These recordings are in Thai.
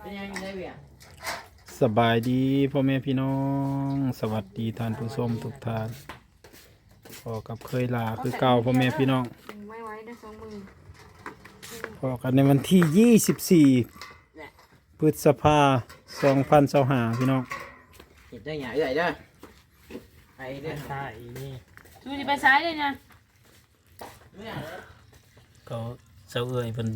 เป็นยังไงเวียสบายดีพ่อแม่พี่น้อง สวัสดีท่านผู้ชมทุกท่านพอกับเคยลาคือเก่าพ่อแม่พี่น้องไม่ไหวได้สองมือพอกันในวันที่24พฤษภา2025พี่น้องเห็นได้ไงเอื่อยเด้อไปเด้อใช่นี่ดูดิไปซ้ายเลยนะเขาเจ้าเอ่ยเป็น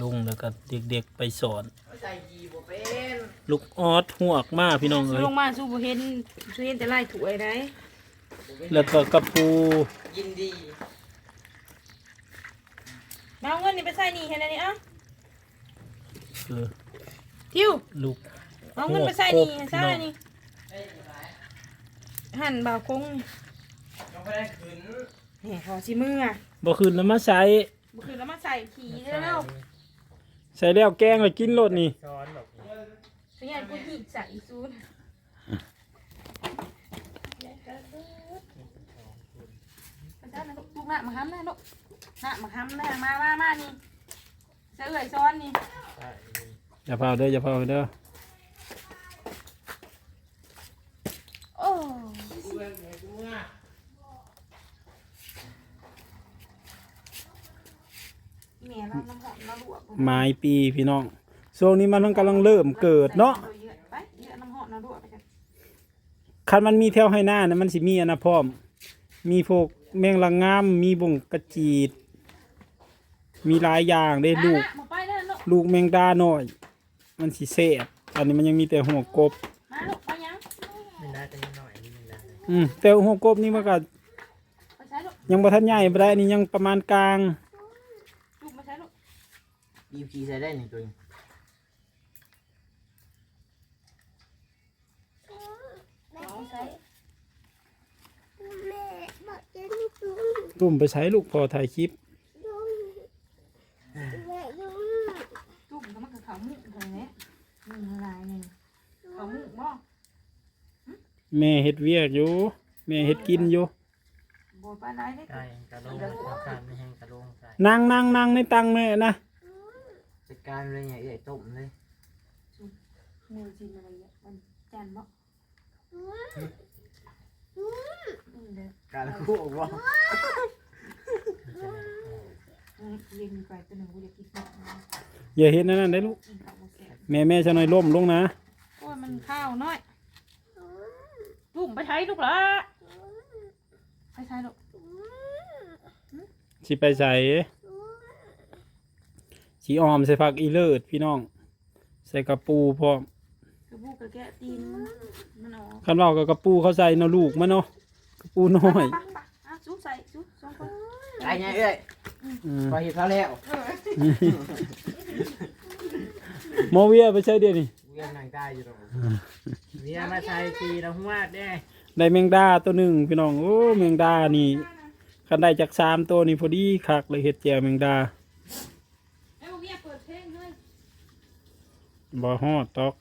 ลุงแล้วก็เด็กๆไปสอน ใส่ยีบ่เป็นลูกออดหวกมาพี่น้องเอ้ยลงมาสู้บ่เห็นสู้เห็นแต่ไล่ถวยได้แล้วก็กระปูยินดีมาเอาเงินนี่ไปใส่นี่เห็นอันนี้เอ้าคือทิวลูกเอาเงินไปใส่นี่โอ้โหใส่นี่หั่นบ่าวคงยังไม่ได้ขึ้นนี่ขอสิมืออะบ่คืนแล้วมาใส่บ่คือแล้วมาใส่ขี่แล้ว ใส่แล้วแกงแล้วกินรสนี่ซ้อนแบบนี้สัญญาณกูหยิกใส่ซูนมันได้นะลูกลูกหน้ามาห้ำนะลูกหน้ามาห้ำนะมามามานี่เสือเอื่อยซ้อนนี่ใช่นี่อย่าเผาเด้ออย่าเผาเด้อโอ้กูเองกูเมื่อ แม่เราน้ำหอ มเราลวกไม้ปีพี่น้องช่วงนี้มันกำลังเริ่มเกิดเนาะไปเยอะน้ำหอมเราลวกไปกันคันมันมีแถวให้หน้าเนี่ยมันสิมีอันนะพร้อม มีพวกแมงละงาม มีบ่งกระจีด มีหลายอย่างได้ลูก มาไปเด้อลูกลูกแมงดาหน่อย มันสิเสบอันนี้มันยังมีแต่หัวกบ มาลูกไปยังไม่ได้แต่หน่อยนี่มันได้อืมแต่หัวกบนี่มันก็ไปใช้ลูกยังบ่ทันใหญ่บ่ได้อันนี่ยังประมาณกลางลูกมาใช้ลูก บีบคีใส่ได้หนึ่งตัวเอาใช้ตุ่มไปใช้ลูกพอถ่ายคลิปลูกมันก็มันกับเขาหมุกเลยเนี่ยมึงอะไรเนี่ยเขาหมุกบ่แม่เฮ็ดเวียกอยู่ แม่เฮ็ดกินอยู่บ่ไปไหนเนี่ยใช่กระโลงราคาไม่แห้งกระโลงใช่นั่งนั่งนั่งในตังแม่นะ จัดการเลยไงเอื่อยต้มเลยมือจีนอะไรเนี่ยมันจันบ่อืมเด้อการคู่บ่อืมเรียนไปตัวหนึ่งกูอยากกินหมดนะอย่าเฮ็ดนั่นนั่นได้ลูก กินข้าวบ่แซ่บแม่แม่จะหน่อยล่มลงนะ โอ้ยมันข้าวน้อยลูกไปใช้ลูกละไปใช้ลูกสิไปใส่ สีออมใส่ผักอีเลิศพี่น้อง ใส่กระปูพร้อมกระบุกกระแกะตีนมันออกคันเรากับกระปูเขาใส่เนาะลูกมันเนาะกระปูน้อยไปไปอะซุกใส่ซุกสองคนได้ไงเอื่อยอืมพอเห็นเขาแล้วโมเวียไปใช้เดี๋ยวนี้เวียนนางได้อยู่ตรงเมียมาใช้ทีละหัวเด้ได้แมงดาตัวหนึ่งพี่น้องโอ้แมงดานี่คันได้จากสามตัวนี่พอดีคักเลยเห็ดแจวแมงดา เอ้ยเวียเปิดเพลงเลย บ่ฮอดตอก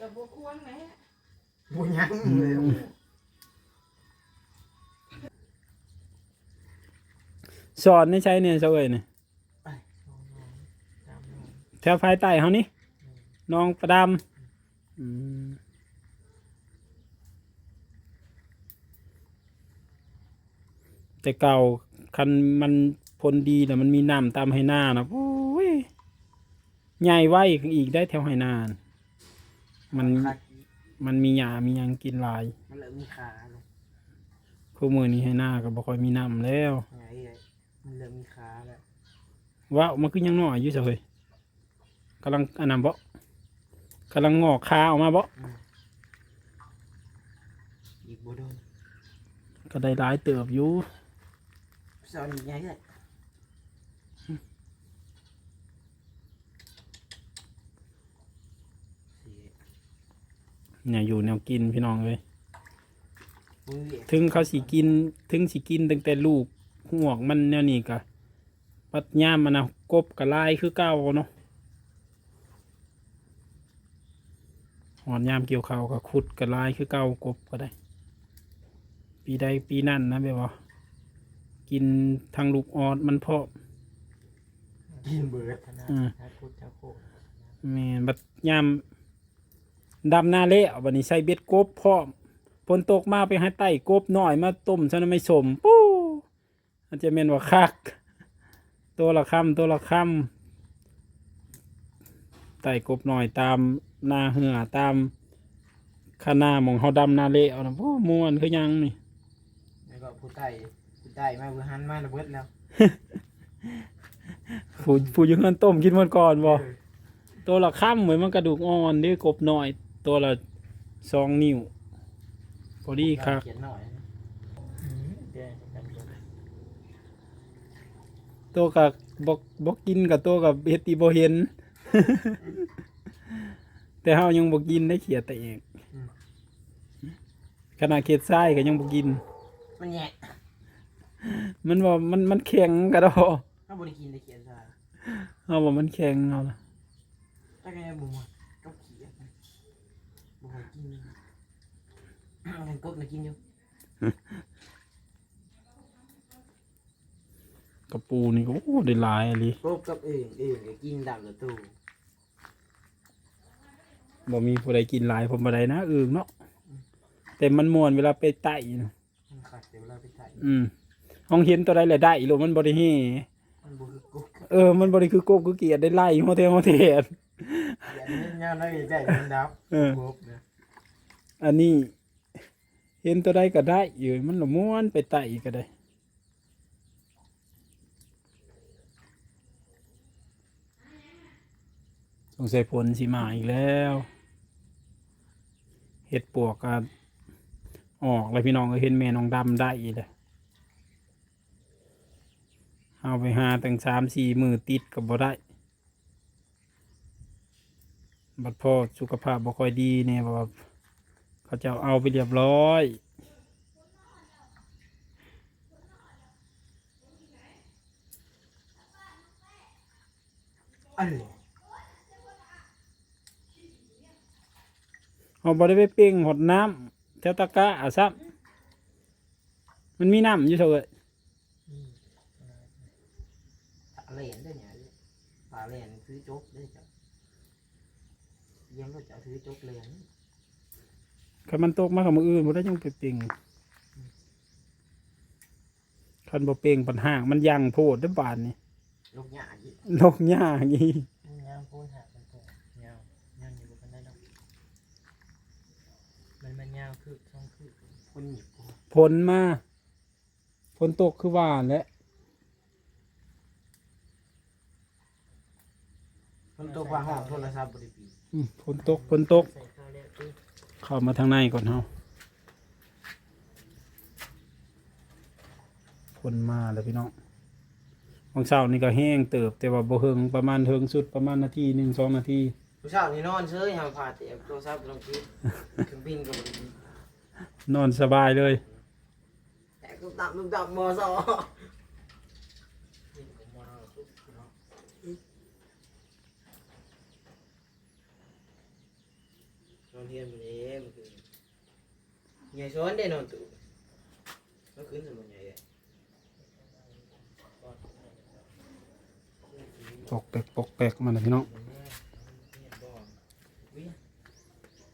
กับบควงไหมบุญยังเลยสอนในใช้เนี่ยเจ้าเอ้ยเนี่ยแถวภายใต้เขานี่น้องประดำอืมแต่เก่าคันมันพลดีแต่มันมีน้ำตามให้หน้านะโอ้ ใหญ่ไว้อีกได้แถวให้หนาน่ะมันมันมีหญ้ามีหยังกินหลายมันเหลือมีขาลงคู่มือนี้ให้หน้าก็บ่ค่อยมีน้ำแล้วไงเอื่อยมันเหลือมีขาแล้วว้าวมันคือยังน้อยอยู่เฉยกำลังอันนั้นบ่กำลังงอกขาออกมาบ่อีกบ่โดนก็ได้หลายเติบอยู่สอนอีกไงเอื่อยสิ เนี่ยอยู่แนวกินพี่น้องเลยมึงเวียถึงเขาสิกิน ถึงสิกินตั้งแต่ลูกห่วงมันแนวนี้ก็ปัดย่ามมันนะกบกับลายคือเก้าเนาะหอนยามเกี่ยวข้าวกับขุดกับลายคือเก้ากบก็ได้ ปีใดปีนั่นนะแบบว่ากินทางลูกออดมันเพาะกกินเบิดธนาอืมถ้าพูดเจ้าโคกแม่นบัดยาม ดำหน้าเละบัดนี้ใส่เบ็ดกบพร้อมฝนตกมาไปให้ไต่กบน้อยมาต้มซะน้ำไม่สมปู้อาจจะแม่นว่าคัก ตัวละคำตัวละคำไต่กบหน่อยตามหน้าเหือตามข้าหน้าหมองเฮาดำหน้าเละเอานะโอ้ม่วนคือหยังนี่แล้วก็ผู้ใต้ผู้ใต้มาผู้หันมาระเบิดแล้วผู้ผู้อยู่เฮือนต้มกินมันก่อนบ่ตัวละค่ำเหมือนมันกระดูกอ่อนเด้กบหน่อย ตัวละสองนิ้วพอดีครับเขียนหน่อยนะอืมเดี๋ยวกันเดี๋ยวตัวกับบ่บ่กินกับตัวกับเฮ็ดตีบ่เห็น แต่เฮายังบ่กินได้เขียดแต่เองขนาดเขียดทรายก็ยังบ่กิน มันแย่มันว่ามันมันแข็งกระดอถ้าบริกินได้เขียนซะเฮาว่ามันแข็งเอาล่ะถ้าแกบุมกับเขียน บุมกินกันกบน่ะกินอยู่กระปูนี่ก็โอ้ได้หลายอะลิกบกับอื่นอื่นก็กินดับกับตู้บ่มีผู้ใดกินหลายผมบ่ได้นะอึ่งเนาะแต่มันม่วนเวลาไปไต่นะมันขาดเดี๋ยวเราไปถ่ายอืมห้องเห็นตัวใดแหละได้อีโลมันบ่ได้เฮมันบุคือกบเออมันบริคือกบคือเกียดได้ไล่หัวเทหัวเทศอย่าเน้นยาวนะอย่าใจมันดับเออ กบนะ อันนี้ เห็นตัวใดก็ได้อยู่มันละม้วนไปไต่ก็ได้สงสัยผลสิมาอีกแล้วเห็ดปวกก็ออกแล้วพี่น้องก็เห็นแม่น้องดำได้อีกเลยเอาไปหาตั้งสามสี่มือติดกับบ่ได้ บัดพ่อสุขภาพบ่ค่อยดีเนี่ยว่า เขาจะเอาไปเรียบร้อยเออเอาบ่ได้ไปเป่งหดน้ำแถวตะกะอะซับมันมีน้ำอยู่เถอะปลาเหลนด้วยเนี่ยปลาเหลนซื้อโจ๊กด้วยจ้ะเยี่ยมเราจะซื้อโจ๊กเหลน คันมันตกมากับมืออื่นบ่ได้ยังไปเป่งคันบ่เป่งปัญหามันยังโพดเด้อบานนี่ลูกหยาอีกนกหญ้าอย่างงี้ยามพูดหากันตัวเงาเงาอยู่บนกันได้ดอกมันมันยาวคือช่องคือคนหยิบกูผลมาฝนตกคือหวานแหล้วคนตัวกว่าห้องโทรศัพท์บริปีฝนตกฝนตก ใส่ข้าวแล้วคือ เข้ามาทางในก่อนเฮาฝนมาแล้วพี่น้องบางเช้านี่ก็แห้งเติบ แต่ว่าบ่เฮิงประมาณเฮิงสุดประมาณนาทีหนึ่งสองนาทีผู้ชายนี่นอนเฉยหาผ่าเตะโทรศัพท์ลงคิดเครื่องบินก็บริปีนอนสบายเลยแต่ก็ตับลูกตับมอสอ โรงเรียนมันเองมันคือใหญ่ซ้อนได้นอนตู่ก็ขึ้นสมุนใหญ่เลยปกแปกปกแปกมาเลยพี่น้อง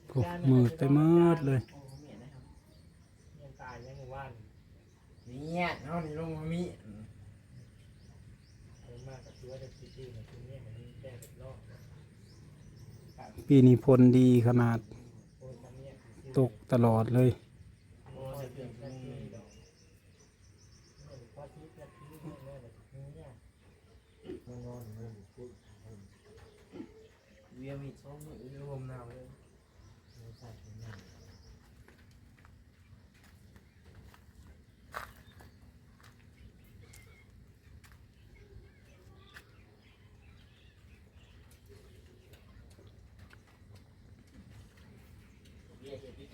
โอ้มืดไปหมืดเลยโอ้เมียนะครับยังตายยังว่านเนี่ยเนาะนี่ลงมามีเพิ่มมากกับตัวจะคิดดีนะคือเนี่ยมันแก้เป็นรอบ ปีนี้พลดีขนาด ตกตลอดเลยโอ้ยเปลี่ยนแค่นี้ดอกพอทิพย์นาทีนี่แม่แบบนี้เนี่ย เวียมีซ้อมมือรวมหนาวเลย ใส่ถุงยาง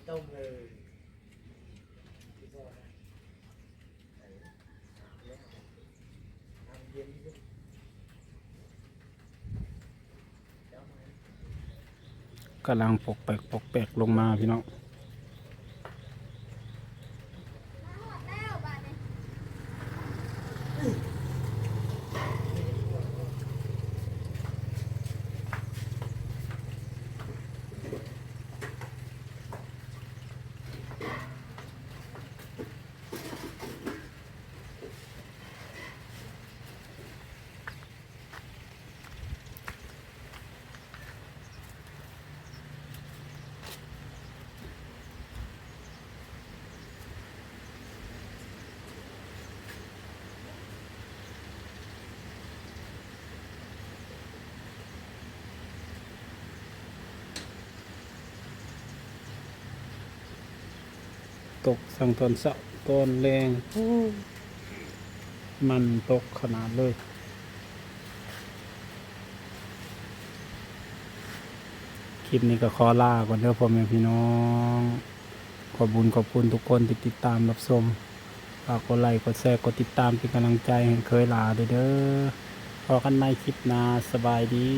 เวียเห็ดพริกต้มเลยน้ำเย็นด้วยกำลังปกแปลกปกแปลกลงมาพี่น้อง ตกสั่งตอนเสาตอนแรงโอ้มันตกขนาดเลยคลิปนี้ก็ขอลาก่อนเด้อพ่อแม่พี่น้อง ขอบคุญขอบคุณทุกคนที่ติดตามรับชมฝากกดไลค์กดแชร์กดติดตามเป็นกำลังใจให้เคยลาเด้อเด้อพอกันใหม่คลิปหน้าสบายดี